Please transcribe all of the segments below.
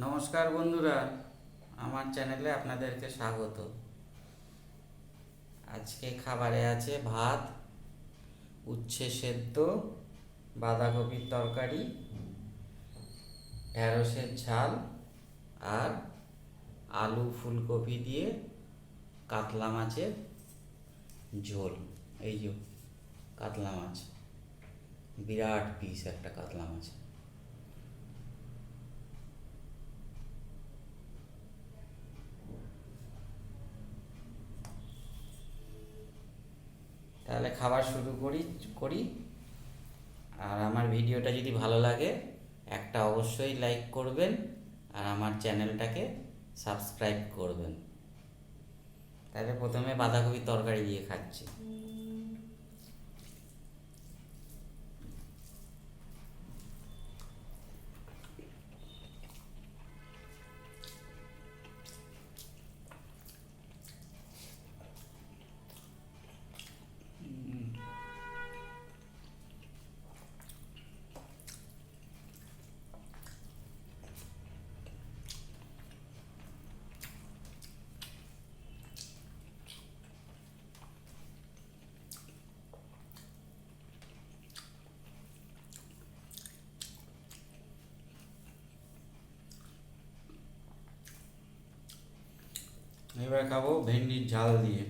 নমস্কার বন্ধুরা, আমার চ্যানেলে আপনাদেরকে স্বাগত। আজকে খাবারে আছে ভাত, উচ্ছে সেদ্ধ, বাঁধাকপির তরকারি, ঢেঁড়সের ঝাল আর আলু ফুলকপি দিয়ে কাতলা মাছের ঝোল। এই যে কাতলা মাছ, বিরাট পিস একটা কাতলা মাছ। তাহলে খাবার শুরু করি করি। আর আমার ভিডিওটা যদি ভালো লাগে, একটা অবশ্যই লাইক করবেন আর আমার চ্যানেলটাকে সাবস্ক্রাইব করবেন। তাহলে প্রথমে বাঁধাকপির তরকারি দিয়ে খাচ্ছি। এবার খাব ভেন্ডির ঝাল দিয়ে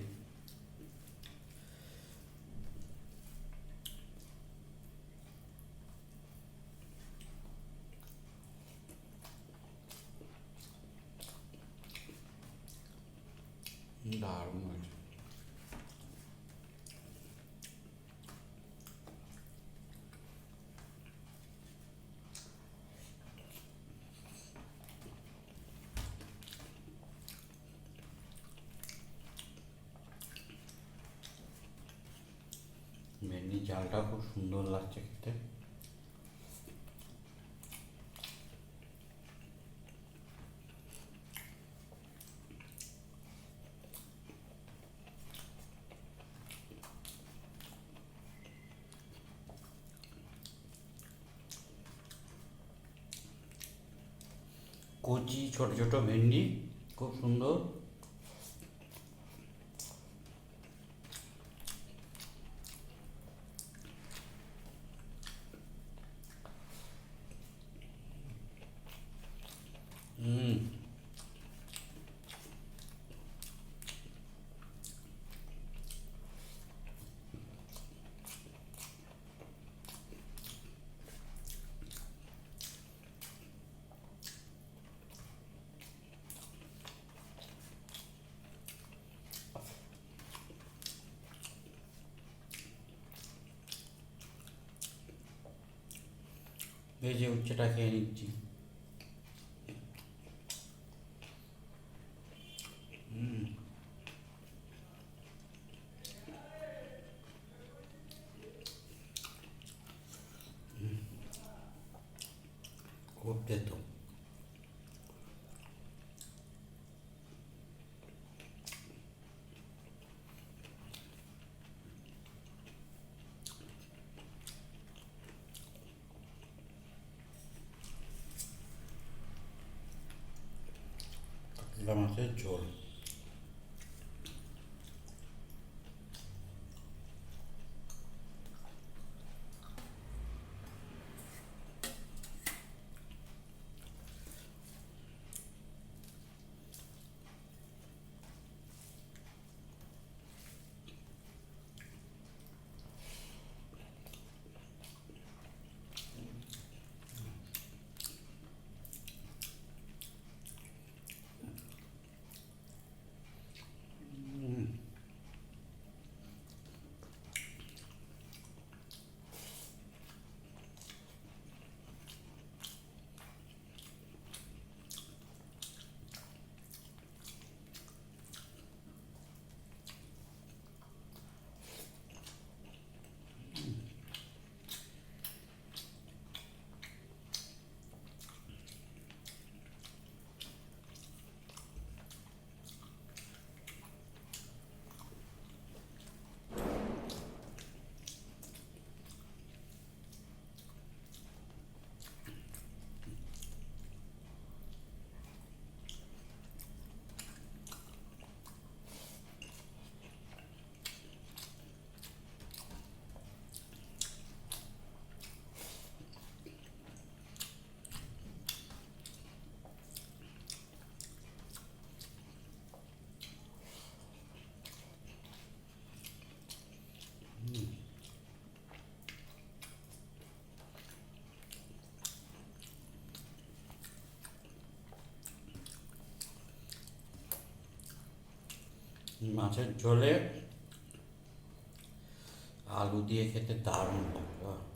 দারুণ হয়েছে ভেন্ডির ঝালটা খুব সুন্দর লাগছে খেতে। কচি ছোট ছোট ভেন্ডি খুব সুন্দর। যে উচ্ছেটা খেয়ে নিচ্ছি। কাতলা মাছের ঝোল মাছের ঝোলে আলু দিয়ে খেতে দারুণ লাগবে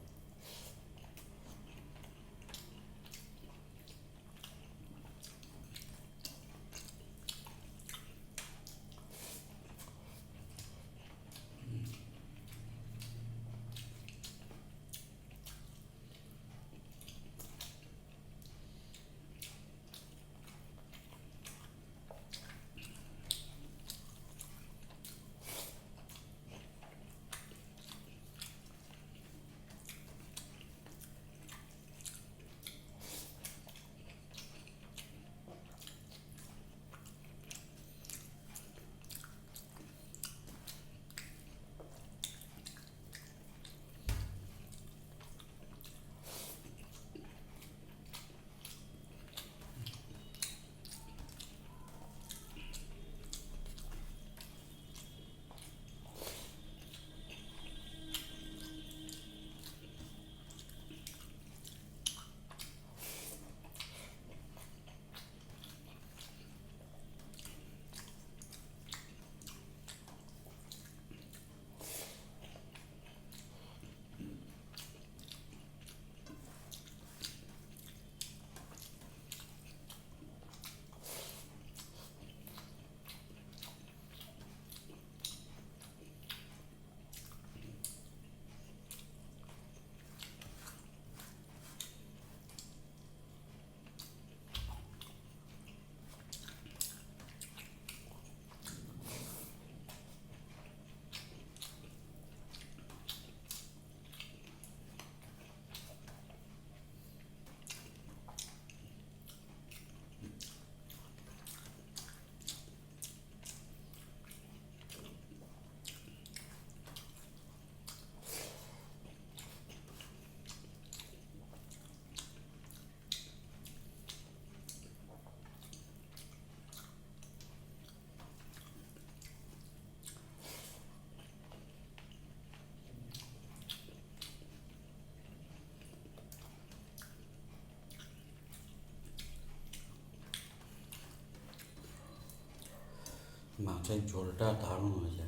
মাছের ঝোলটা দারুণ হয়ে যায়।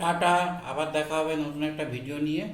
টাটা আবার দেখা হবে নতুন একটা ভিডিও নিয়ে।